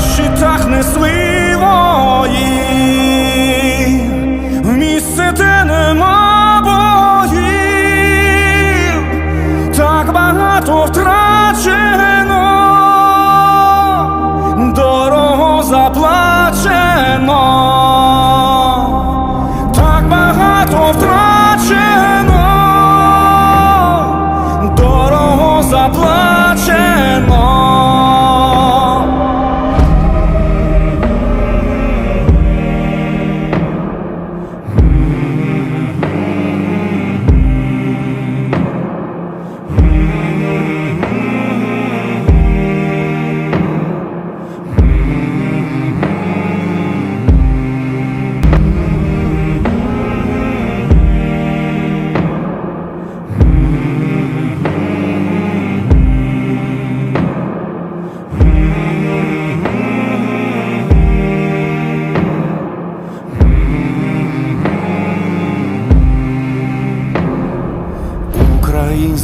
щитах несли вої, в місце, те нема боїв, так багато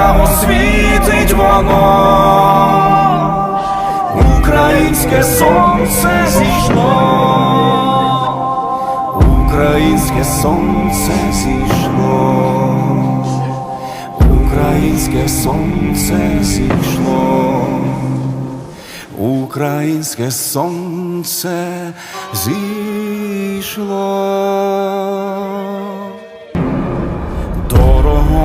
хай яскраво світить воно, українське сонце зійшло, українське сонце зійшло, українське сонце зійшло. Українське сонце зійшло,